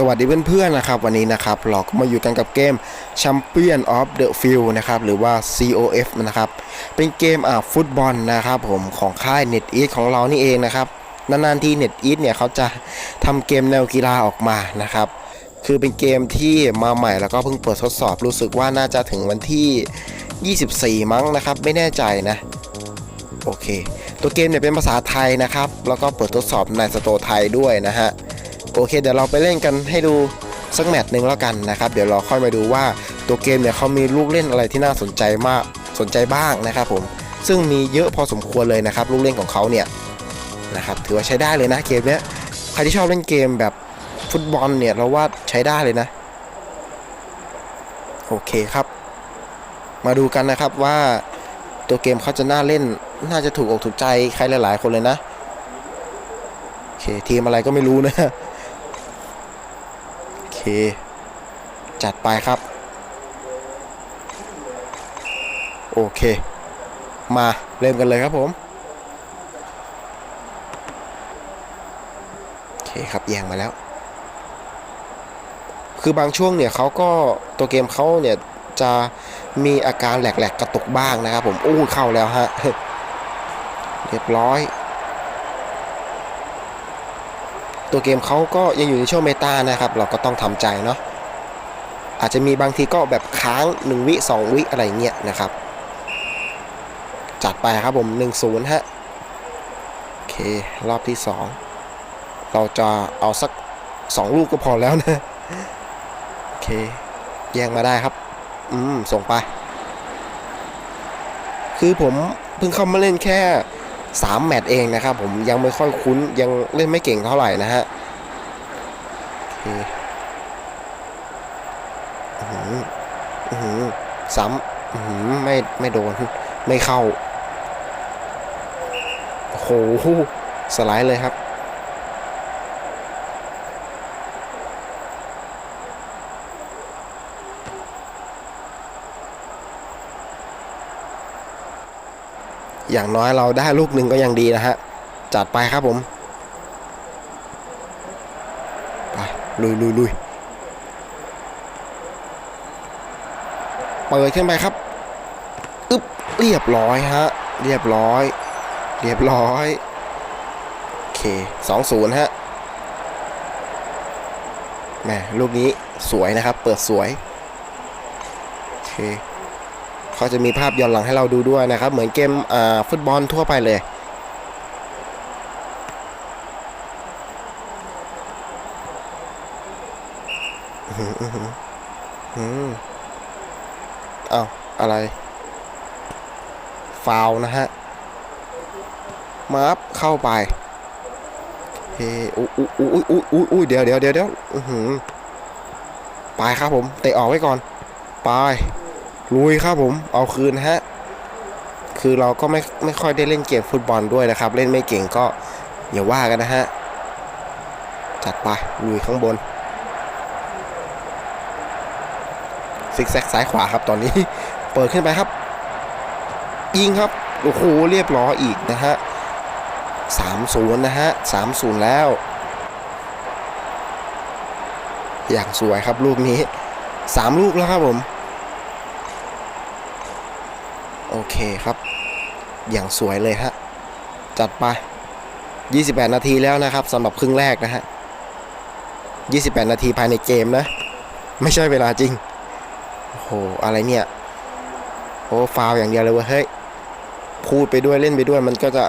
สวัสดีเพื่อนๆนะครับวันนี้นะครับเราก็มาอยู่กันกับเกม Champion of the Field นะครับหรือว่า COF นะครับเป็นเกมอ่าฟุตบอลนะครับผมของค่าย NetEase ของเรานี่เองนะครับนานๆที่ NetEase เนี่ยเขาจะทำเกมแนวกีฬาออกมานะครับคือเป็นเกมที่มาใหม่แล้วก็เพิ่งเปิดทดสอบรู้สึกว่าน่าจะถึงวันที่ 24 มั้งนะครับไม่แน่ใจนะโอเค ตัวเกมเนี่ยเป็นภาษาไทยนะครับแล้วก็เปิดทดสอบในสโตร์ไทยด้วยนะฮะ โอเค เดี๋ยวเราไปเล่นกันให้ดูสักแมตช์หนึ่งแล้วกันนะครับ เดี๋ยวเราค่อยมาดูว่าตัวเกมเนี่ยเขามีลูกเล่นอะไรที่น่าสนใจมากสนใจบ้างนะครับผมซึ่งมีเยอะพอสมควรเลยนะครับ ลูกเล่นของเขาเนี่ยนะครับถือว่าใช้ได้เลยนะเกมเนี้ยใครที่ชอบเล่นเกมแบบฟุตบอลเนี่ยเราว่าใช้ได้เลยนะ โอเคครับ มาดูกันนะครับว่าตัวเกมเขาจะน่าเล่น น่าจะถูกอกถูกใจใครหลาย ๆ คนเลยนะโอเคทีมอะไรก็ไม่รู้นะ จัดไปครับ โอเค มาเริ่มกันเลยครับผมโอเคครับแย่งมาแล้ว คือบางช่วงเนี่ยเขาก็ตัวเกมเขาเนี่ยจะมีอาการแหลกๆกระตุกบ้างนะครับผมอู้เข้าแล้วฮะ เรียบร้อย ตัวเกมเขาก็ยังอยู่ในช่วงเมตานะครับ เราก็ต้องทำใจเนาะอาจจะมีบางทีก็แบบค้าง 1 วิ 2 วิอะไรเงี้ยนะครับ จัดไปครับผม 1-0 ฮะ โอเค รอบที่ 2 เราจะเอาสัก 2 ลูกก็พอแล้วนะ โอเค แย่งมาได้ครับ อืม ส่งไป คือผมเพิ่งเข้ามาเล่นแค่ 3แมตช์เองนะครับผมยังไม่ค่อยคุ้นยังเล่นไม่เก่งเท่าไหร่นะฮะหืออื้อหือซ้ำหือไม่ไม่โดน ไม่เข้าโอ้โหสไลด์เลยครับ อย่างน้อยเราได้ลูกหนึ่งก็ยังดีนะฮะ จัดไปครับผม ไป ลุยลุยลุยเปิดขึ้นไปครับ อึ๊บ เรียบร้อยฮะ เรียบร้อย เรียบร้อย โอเคสองศูนย์ฮะแหมลูกนี้สวยนะครับ เปิดสวย โอเค เขาจะมีภาพย้อนหลังให้เราดูด้วยนะครับ เหมือนเกมฟุตบอลทั่วไปเลยอือหืออือหืออืมอ้าอะไร ฟาวนะฮะ มาร์ฟเข้าไปเฮ้อุ้ยอุ้ยอุ้ยอุ้ยอุ้ยอุ้ยเดี๋ยวเดี๋ยวเดี๋ยวเดี๋ยวอือหือไปครับผม เตะออกไว้ก่อน ไป ลุยครับผมเอาคืนฮะคือเราก็ไม่ไม่ค่อยได้เล่นเกมฟุตบอลด้วยนะครับ เล่นไม่เก่งก็อย่าว่ากันนะฮะจัดไปลุยข้างบนซิกแซกซ้ายขวาครับตอนนี้ เปิดขึ้นไปครับ ยิงครับโอ้โหเรียบร้อยอีกนะฮะสามศูนย์นะฮะสามศูนย์แล้ว อย่างสวยครับลูกนี้สามลูกแล้วครับผม โอเคครับ อย่างสวยเลยฮะ จัดไป 28 นาทีแล้วนะครับสำหรับครึ่งแรกนะฮะ 28 นาทีภายในเกมนะ ไม่ใช่เวลาจริง โอ้โห อะไรเนี่ย โอ้ฟาวอย่างเดียวเลยเว้ย เฮ้ย พูดไปด้วยเล่นไปด้วยมันก็จะ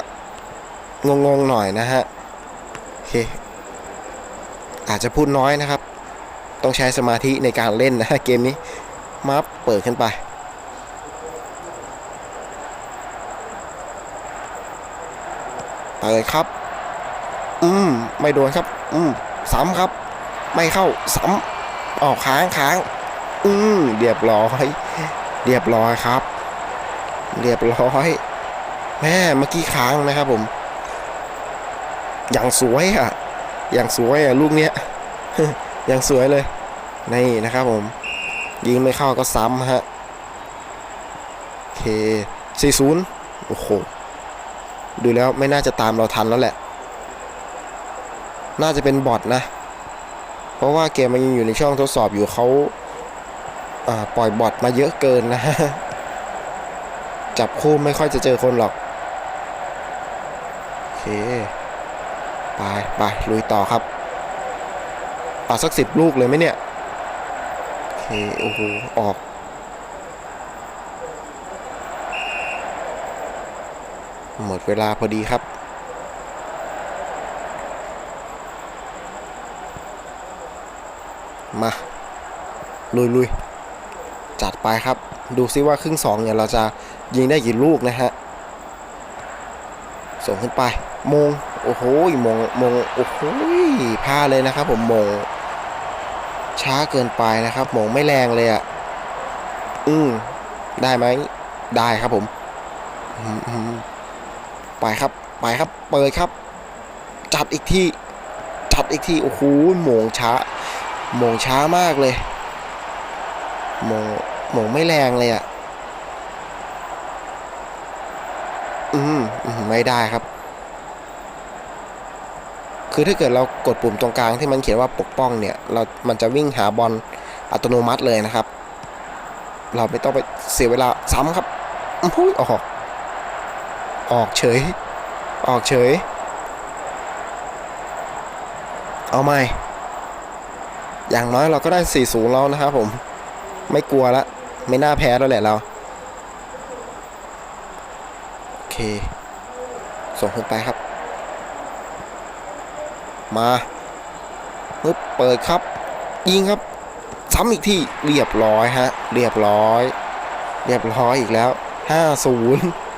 งงๆหน่อยนะฮะ โอเค อาจจะพูดน้อยนะครับ ต้องใช้สมาธิในการเล่นนะฮะเกมนี้ มาเปิดขึ้นไป เปิดครับ อืมไม่โดนครับ อืมซ้ำครับ ไม่เข้าซ้ำออกค้างค้าง อืมเรียบร้อย เรียบร้อยครับ เรียบร้อยแม่เมื่อกี้ค้างนะครับผม อย่างสวยอะ อย่างสวยอะลูกเนี้ย อย่างสวยเลย นี่นะครับผม ยิงไม่เข้าก็ซ้ำฮะ โอเค 40 โอ้โห ดูแล้วไม่น่าจะตามเราทันแล้วแหละ น่าจะเป็นบอทนะ เพราะว่าเกมมันยังอยู่ในช่วงทดสอบอยู่เขาาปล่อยบอทมาเยอะเกินนะฮะจับคู่ไม่ค่อยจะเจอคนหรอก โอเค ไปไปลุยต่อครับปาสักสิบลูกเลยไหมเนี่ย โอเค โอ้โห ออก หมดเวลาพอดีครับ มา ลุยลุยจัดไปครับ ดูซิว่าครึ่งสองเนี่ยเราจะยิงได้กี่ลูกนะฮะ ส่งขึ้นไป มง โอ้โหมง มง โอ้โหพลาดเลยนะครับผมมง ช้าเกินไปนะครับ มงไม่แรงเลยอะ่ะ อืมได้ไหม ได้ครับผมอืมอืม ไปครับไปครับเปิดครับ จัดอีกที่จัดอีกที่โอ้โหมงช้ามงช้ามากเลยมงมงไม่แรงเลยอะ่ะอืมอืมไม่ได้ครับ คือถ้าเกิดเรากดปุ่มตรงกลางที่มันเขียนว่าปกป้องเนี่ย เรามันจะวิ่งหาบอลอัตโนมัติเลยนะครับ เราไม่ต้องไปเสียเวลาซ้ำครับอุ้ยออก ออกเฉย ออกเฉย เอาไหมอย่างน้อยเราก็ได้4สูงแล้วนะครับผม ไม่กลัวละ ไม่น่าแพ้แล้วแหละเรา โอเค ส่งขึ้นไปครับ มาปึ๊บเปิดครับ ยิงครับซ้ำอีกที่เรียบร้อยฮะ เรียบร้อย เรียบร้อยอีกแล้ว 50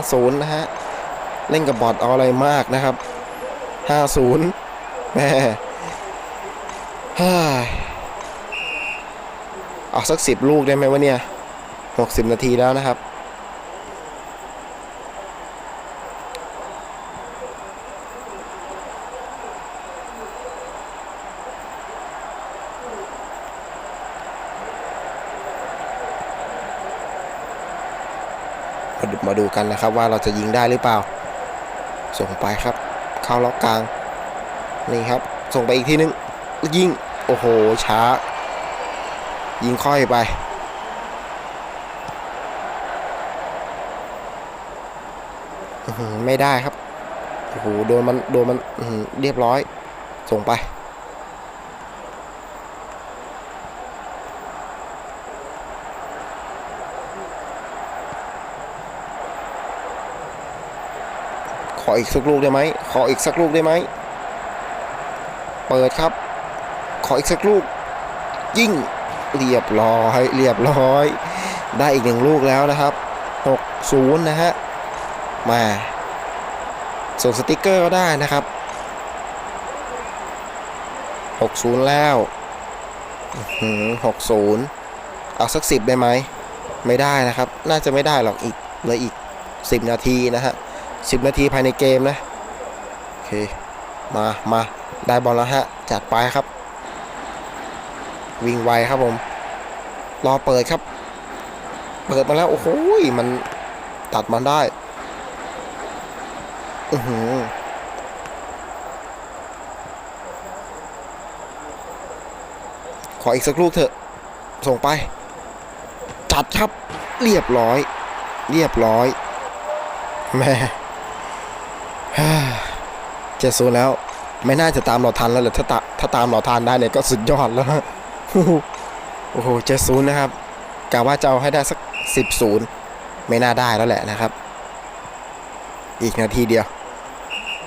50 นะฮะ เล่นกับบอทเอาอะไรมากนะครับ 50แม่เฮ้าเอาสักสิบลูกได้ไหมวะเนี่ย 60 นาทีแล้วนะครับ มาดูกันนะครับ ว่าเราจะยิงได้หรือเปล่า ส่งไปครับ เข้าล็อกกลาง นี่ครับ ส่งไปอีกทีนึง ยิง โอ้โห ช้า ยิงค่อยไป ไม่ได้ครับ โอ้โห โดนมัน โดนมันเรียบร้อย ส่งไป ขออีกสักลูกได้ไหมขออีกสักลูกได้ไหมเปิดครับ ขออีกสักลูก ยิ่งเรียบร้อยเรียบร้อย ได้อีกหนึ่งลูกแล้วนะครับ6 0นะฮะมาส่งสติกเกอร์ก็ได้นะครับ60 แล้วหกศูนย์เอาสักสิบได้ไหม ไม่ได้นะครับ น่าจะไม่ได้หรอกอีกเลืออีก 10 นาทีนะฮะ 10 นาทีภายในเกมนะ โอเค มามาได้บอลแล้วฮะ จัดไปครับ วิ่งไวครับผม รอเปิดครับ เปิดมาแล้ว โอ้โหมันตัดมันได้ อือหือขออีกสักลูกเถอะ ส่งไป จัดครับ เรียบร้อย เรียบร้อย แม่ เจ็ดศูนย์แล้ว ไม่น่าจะตามเราทันแล้วแหละถ้าตาถ้าตามเราทันได้เนี่ยก็สุดยอดแล้วฮะโอ้โหเจ็ดศูนย์นะครับกะว่าจะเอาให้ได้สักสิบศูนย์ไม่น่าได้แล้วแหละนะครับ อีกนาทีเดียว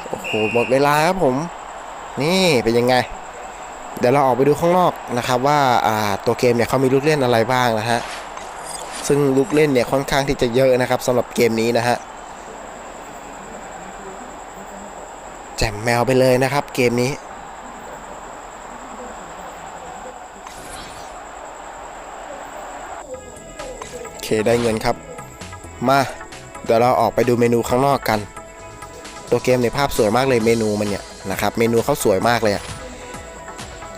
โอ้โหหมดเวลาครับผม นี่เป็นยังไง เดี๋ยวเราออกไปดูข้างนอกนะครับ ว่าอ่าตัวเกมเนี่ยเขามีลูกเล่นอะไรบ้างนะฮะซึ่งลูกเล่นเนี่ยค่อนข้างที่จะเยอะนะครับสำหรับเกมนี้นะฮะ แจมแมวไปเลยนะครับเกมนี้ โอเคได้เงินครับ มาเดี๋ยวเราออกไปดูเมนูข้างนอกกัน ตัวเกมในภาพสวยมากเลยเมนูมันเนี่ยนะครับเมนูเขาสวยมากเลยอะ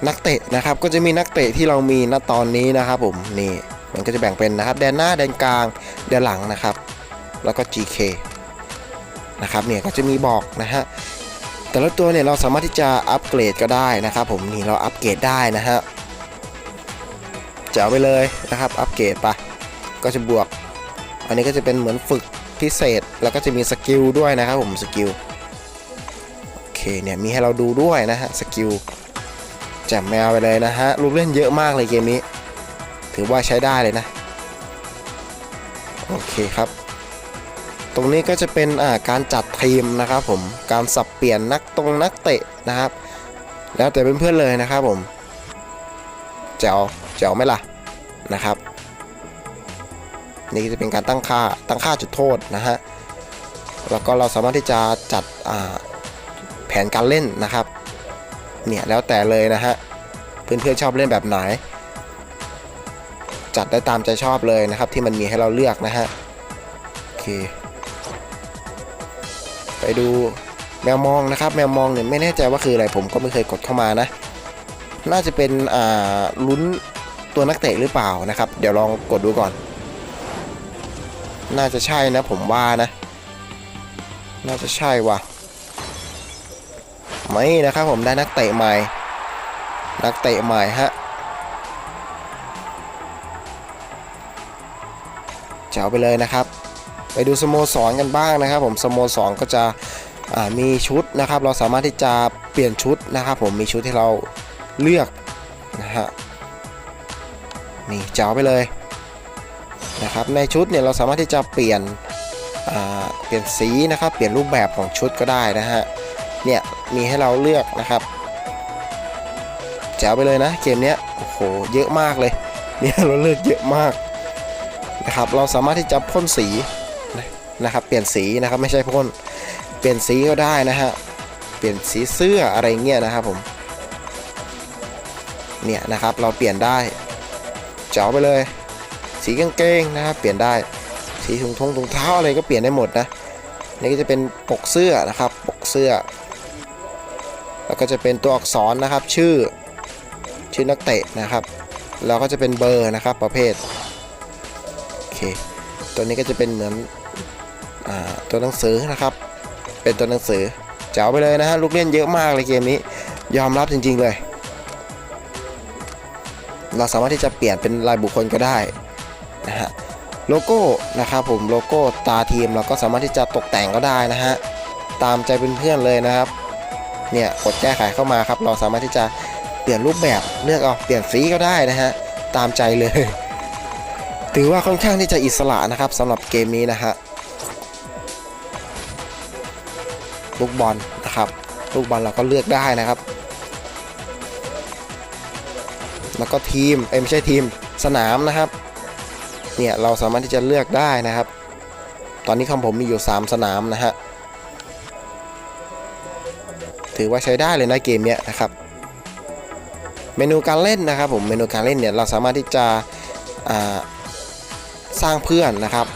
นักเตะนะครับก็จะมีนักเตะที่เรามีณตอนนี้นะครับผมนี่มันก็จะแบ่งเป็นนะครับแดนหน้าแดนกลางแดนหลังนะครับ แล้วก็ GK นะครับเนี่ยก็จะมีบอกนะฮะ แต่ละตัวเนี่ยเราสามารถที่จะอัปเกรดก็ได้นะครับ ผมนี่เราอัปเกรดได้นะฮะจะเอาไปเลยนะครับอัปเกรดไปก็จะบวก อันนี้ก็จะเป็นเหมือนฝึกพิเศษแล้วก็จะมีสกิลด้วยนะครับผมสกิลโอเคเนี่ยมีให้เราดูด้วยนะฮะสกิลแจ่มแมวไปเลยนะฮะลูกเล่นเยอะมากเลยเกมนี้ ถือว่าใช้ได้เลยนะ โอเคครับ ตรงนี้ก็จะเป็นการจัดทีมนะครับผมการสับเปลี่ยนนักตรงนักเตะนะครับ แล้วแต่เพื่อนๆเลยนะครับผมแจ๋วแจ๋วไหมล่ะนะครับ นี่จะเป็นการตั้งค่าตั้งค่าจุดโทษนะฮะแล้วก็เราสามารถที่จะจัดแผนการเล่นนะครับเนี่ยแล้วแต่เลยนะฮะเพื่อนๆชอบเล่นแบบไหน จัดได้ตามใจชอบเลยนะครับ ที่มันมีให้เราเลือกนะฮะโอเค ดูแมวมองนะครับ แมวมองเนี่ยไม่แน่ใจว่าคืออะไรผมก็ไม่เคยกดเข้ามานะ น่าจะเป็นอ่าลุ้นตัวนักเตะหรือเปล่านะครับ เดี๋ยวลองกดดูก่อน น่าจะใช่นะผมว่านะ น่าจะใช่ว่ะไม่นะครับผมได้นักเตะใหม่ นักเตะใหม่ฮะเจ๋วไปเลยนะครับ ไปดูสโมสรกันบ้างนะครับ ผมสโมสรก็จะมีชุดนะครับ เราสามารถที่จะเปลี่ยนชุดนะครับ ผมมีชุดที่เราเลือกนะฮะนี่เจ๋วไปเลยนะครับในชุดเนี่ยเราสามารถที่จะเปลี่ยนเปลี่ยนสีนะครับ เปลี่ยนรูปแบบของชุดก็ได้นะฮะเนี่ยมีให้เราเลือกนะครับแจ๋วไปเลยนะเกมเนี้ยโอ้โหเยอะมากเลยเนี่ยเราเลือกเยอะมากนะครับ เราสามารถที่จะพ่นสี นะครับ เปลี่ยนสีนะครับไม่ใช่พ่นเปลี่ยนสีก็ได้นะฮะเปลี่ยนสีเสื้ออะไรเงี้ยนะครับผมเนี่ยนะครับเราเปลี่ยนได้เจ๋าไปเลย สีกางเกงนะครับเปลี่ยนได้สีถุงทงถุงเท้าอะไรก็เปลี่ยนได้หมดนะนี่ก็จะเป็นปกเสื้อนะครับปกเสื้อ แล้วก็จะเป็นตัวอักษรนะครับชื่อชื่อนักเตะนะครับแล้วก็จะเป็นเบอร์นะครับประเภทโอเคตัวนี้ก็จะเป็นเหมือน ตัวหนังสือนะครับ เป็นตัวหนังสือเจ๋วไปเลยนะฮะลูกเล่นเยอะมากเลยเกมนี้ ยอมรับจริง ๆ เลย เราสามารถที่จะเปลี่ยนเป็นลายบุคคลก็ได้นะฮะโลโก้นะครับผมโลโก้ตาทีมเราก็สามารถที่จะตกแต่งก็ได้นะฮะตามใจเพื่อนๆเลยนะครับเนี่ยกดแก้ไขเข้ามาครับเราสามารถที่จะเปลี่ยนรูปแบบเลือกเอาเปลี่ยนสีก็ได้นะฮะตามใจเลย ถือว่าค่อนข้างที่จะอิสระนะครับสำหรับเกมนี้นะฮะ ลูกบอลนะครับ ลูกบอลเราก็เลือกได้นะครับ แล้วก็ทีมเอ้ไม่ใช่ทีมสนามนะครับเนี่ยเราสามารถที่จะเลือกได้นะครับ ตอนนี้ของผมมีอยู่ 3 สนามนะฮะถือว่าใช้ได้เลยนะเกมเนี้ยนะครับ เมนูการเล่นนะครับผมเมนูการเล่นเนี่ยเราสามารถที่จะสร้างเพื่อนนะครับ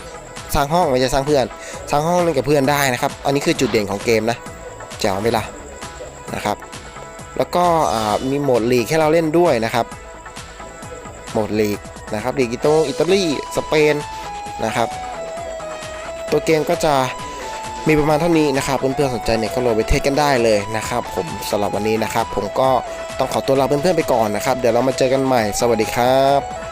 สร้างห้องไม่ใช่สร้างเพื่อน สร้างห้องเล่นกับเพื่อนได้นะครับ อันนี้คือจุดเด่นของเกมนะแจ๋วไหมล่ะนะครับ แล้วก็มีโหมดลีกให้เราเล่นด้วยนะครับ โหมดลีกนะครับลีกอิโตอิตาลีสเปนนะครับ ตัวเกมก็จะมีประมาณเท่านี้นะครับเพื่อนๆสนใจเนี่ยก็โหลดไปเทสกันได้เลยนะครับ ผมสำหรับวันนี้นะครับ ผมก็ต้องขอตัวลาเพื่อนๆไปก่อนนะครับ เดี๋ยวเรามาเจอกันใหม่ สวัสดีครับ